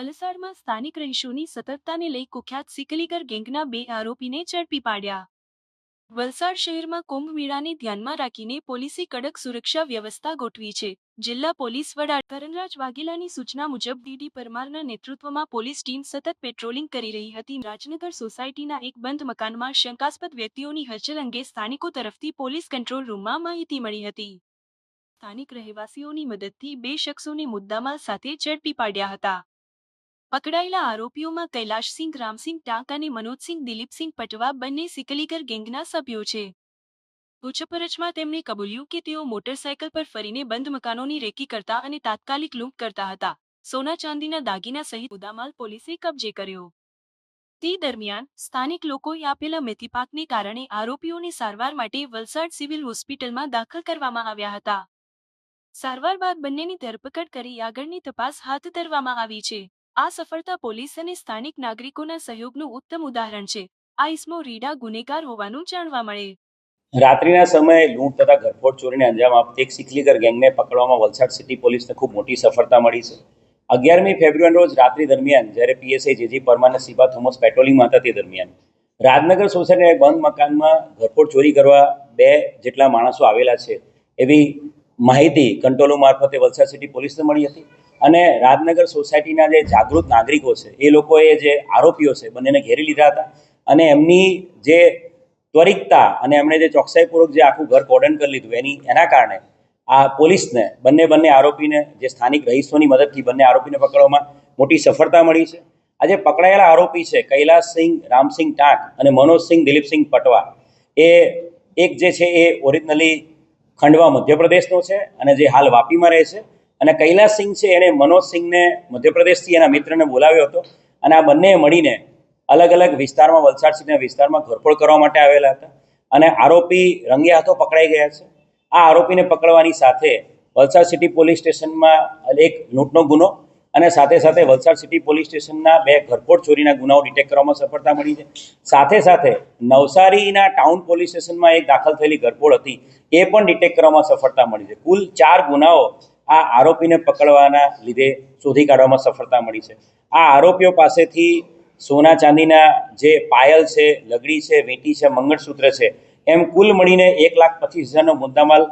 વલસાડમાં સ્થાનિક રહીશોની સતર્કતાને લઈ કુખ્યાત સિકલીગર ગેંગના બે આરોપીને ઝડપી પાડ્યા. વલસાડ શહેરમાં કુંભ મેળાને ધ્યાનમાં રાખીને પોલીસે કડક સુરક્ષા વ્યવસ્થા ગોઠવી છે. જિલ્લા પોલીસ વડા કરણરાજ વાઘેલાની સૂચના મુજબ ડીડી પરમારના નેતૃત્વમાં પોલીસ ટીમ સતત પેટ્રોલિંગ કરી રહી હતી. રાજનગર સોસાયટીના એક બંધ મકાનમાં શંકાસ્પદ વ્યક્તિઓની હલચલ અંગે સ્થાનિકો તરફથી પોલીસ કંટ્રોલ રૂમમાં માહિતી મળી હતી. સ્થાનિક રહેવાસીઓની મદદથી બે શખ્સોને મુદ્દામાલ સાથે ઝડપી પાડ્યા હતા. પકડાયેલા આરોપીઓમાં કૈલાશસિંહ, રામસિંહ ટાંક અને મનોજસિંહ, દિલીપસિંહ પટવા બંને સિકલીગર ગેંગના સભ્યો છે. પૂછપરછમાં તેમણે કબૂલ્યું કે તેઓ મોટરસાયકલ પર ફરીને બંધ મકાનોની રેકી કરતા અને તાત્કાલિક લૂંટ કરતા હતા. સોના ચાંદીના દાગીના સહિત ઉદામાલ પોલીસે કબજે કર્યો. તે દરમિયાન સ્થાનિક લોકોએ આપેલા મેથીપાકને કારણે આરોપીઓને સારવાર માટે વલસાડ સિવિલ હોસ્પિટલમાં દાખલ કરવામાં આવ્યા હતા. સારવાર બાદ બંનેની ધરપકડ કરી આગળની તપાસ હાથ ધરવામાં આવી છે. આ સફળતા પોલીસ અને સ્થાનિક નાગરિકોના સહયોગનું ઉત્તમ ઉદાહરણ છે. આ ઇસમો રીડા ગુનેગાર હોવાનું જાણવા મળે. રાત્રિના સમયે લૂંટ તથા ઘરફોડ ચોરીને અંજામ આપતી એક સિકલીગર ગેંગને પકડવામાં વલસાડ સિટી પોલીસને ખૂબ મોટી સફળતા મળી છે. અગિયારમી ફેબ્રુઆરી રોજ રાત્રિ દરમિયાન જ્યારે પીએસઆઈ જેજી પરમાર અને સિબા થોમસ પેટ્રોલિંગમાં હતા તે દરમિયાન. રાજનગર સોસાયટીના એક બંધ મકાનમાં ઘરફોડ ચોરી કરવા બે જેટલા માણસો આવેલા છે એવી માહિતી કંટ્રોલો મારફતે વલસાડ સિટી પોલીસને મળી હતી. અને રાજનગર સોસાયટીના જે જાગૃત નાગરિકો છે, એ લોકોએ જે આરોપીઓ છે, બંનેને ઘેરી લીધા હતા. અને એમની જે ત્વરિતતા અને એમણે જે ચોકસાઈપૂર્વક જે આખું ઘર કોર્ડન કરી લીધું, એની, એના કારણે આ પોલીસને, બંને બંને આરોપીને, જે સ્થાનિક રહીશોની મદદથી બંને આરોપીને પકડવામાં મોટી સફળતા મળી છે. આજે પકડાયેલા આરોપી છે, કૈલાસસિંહ, રામસિંહ ટાંક અને મનોજસિંહ દિલીપસિંહ પટવા. એ એક જે છે, એ ઓરિજિનલી ખંડવા મધ્યપ્રદેશનો છે અને જે હાલ વાપીમાં રહે છે. અને કૈલાસસિંહ છે, એણે મનોજસિંહને મધ્યપ્રદેશથી એના મિત્રને બોલાવ્યો હતો. અને આ બંને મળીને અલગ અલગ વિસ્તારમાં, વલસાડ સિટીના વિસ્તારમાં ઘરફોડ કરવા માટે આવેલા હતા. અને આરોપી રંગે હાથો પકડાઈ ગયા છે. આ આરોપીને પકડવાની સાથે વલસાડ સિટી પોલીસ સ્ટેશનમાં એક લૂંટનો ગુનો અને સાથે સાથે વલસાડ સિટી પોલીસ સ્ટેશનના બે ઘરફોડ ચોરીના ગુનાઓ ડિટેક્ટ કરવામાં સફળતા મળી છે. સાથે સાથે નવસારીના ટાઉન પોલીસ સ્ટેશનમાં એક દાખલ થયેલી ઘરફોડ હતી. એ પણ ડિટેક્ટ કરવામાં સફળતા મળી છે. કુલ ચાર ગુનાઓ આ આરોપીને પકડવાના લીધે શોધી કાઢવામાં સફળતા મળી છે. આ આરોપીઓ પાસેથી સોના ચાંદીના જે પાયલ છે, લગડી છે, વેટી છે, મંગળસૂત્ર છે, એમ કુલ મળીને એક લાખ પચીસ હજારનો મુદ્દામાલ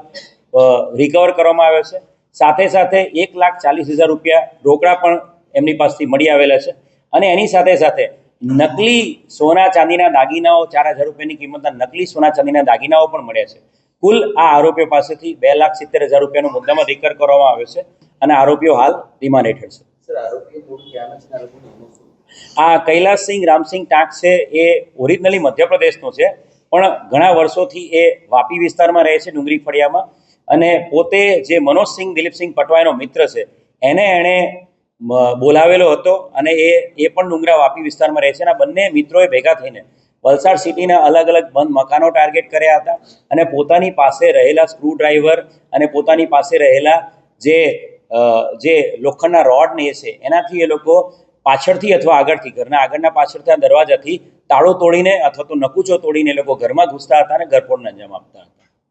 રિકવર કરવામાં આવ્યો છે. સાથે સાથે એક લાખ ચાલીસ હજાર રૂપિયા રોકડા પણ એમની પાસેથી મળી આવેલા છે. અને એની સાથે સાથે નકલી સોના ચાંદીના દાગીનાઓ ચાર હજાર રૂપિયાની કિંમતના નકલી સોના ચાંદીના દાગીનાઓ પણ મળ્યા છે. કુલ આ આરોપીઓ પાસેથી બે લાખ સિત્તેર હજાર રૂપિયાનો મુદ્દામાં રિકવર કરવામાં આવ્યો છે અને આરોપીઓ હાલ રિમાન્ડ હેઠળ છે? આ કૈલાસસિંહ રામસિંહ ટાંક છે એ ઓરિજિનલી મધ્યપ્રદેશનો છે પણ ઘણા વર્ષોથી એ વાપી વિસ્તારમાં રહે છે ડુંગરી ફળિયામાં અને પોતે જે મનોજસિંહ દિલીપસિંહ પટવાયનો મિત્ર છે એને એણે બોલાવેલો હતો અને એ એ પણ ડુંગરા વાપી વિસ્તારમાં રહે છે અને બંને મિત્રોએ ભેગા થઈને વલસાડ સિટીના અલગ અલગ બંધ મકાનો ટાર્ગેટ કર્યા હતા અને પોતાની પાસે રહેલા સ્ક્રૂ ડ્રાઈવર અને પોતાની પાસે રહેલા જે જે લોખંડના રોડ ને એ છે, એનાથી એ લોકો પાછળથી અથવા આગળથી, ઘરના આગળના પાછળના દરવાજાથી તાળો તોડીને અથવા તો નકુચો તોડીને એ લોકો ઘરમાં ઘૂસતા હતા અને ઘરફોડને અંજામ આપતા હતા.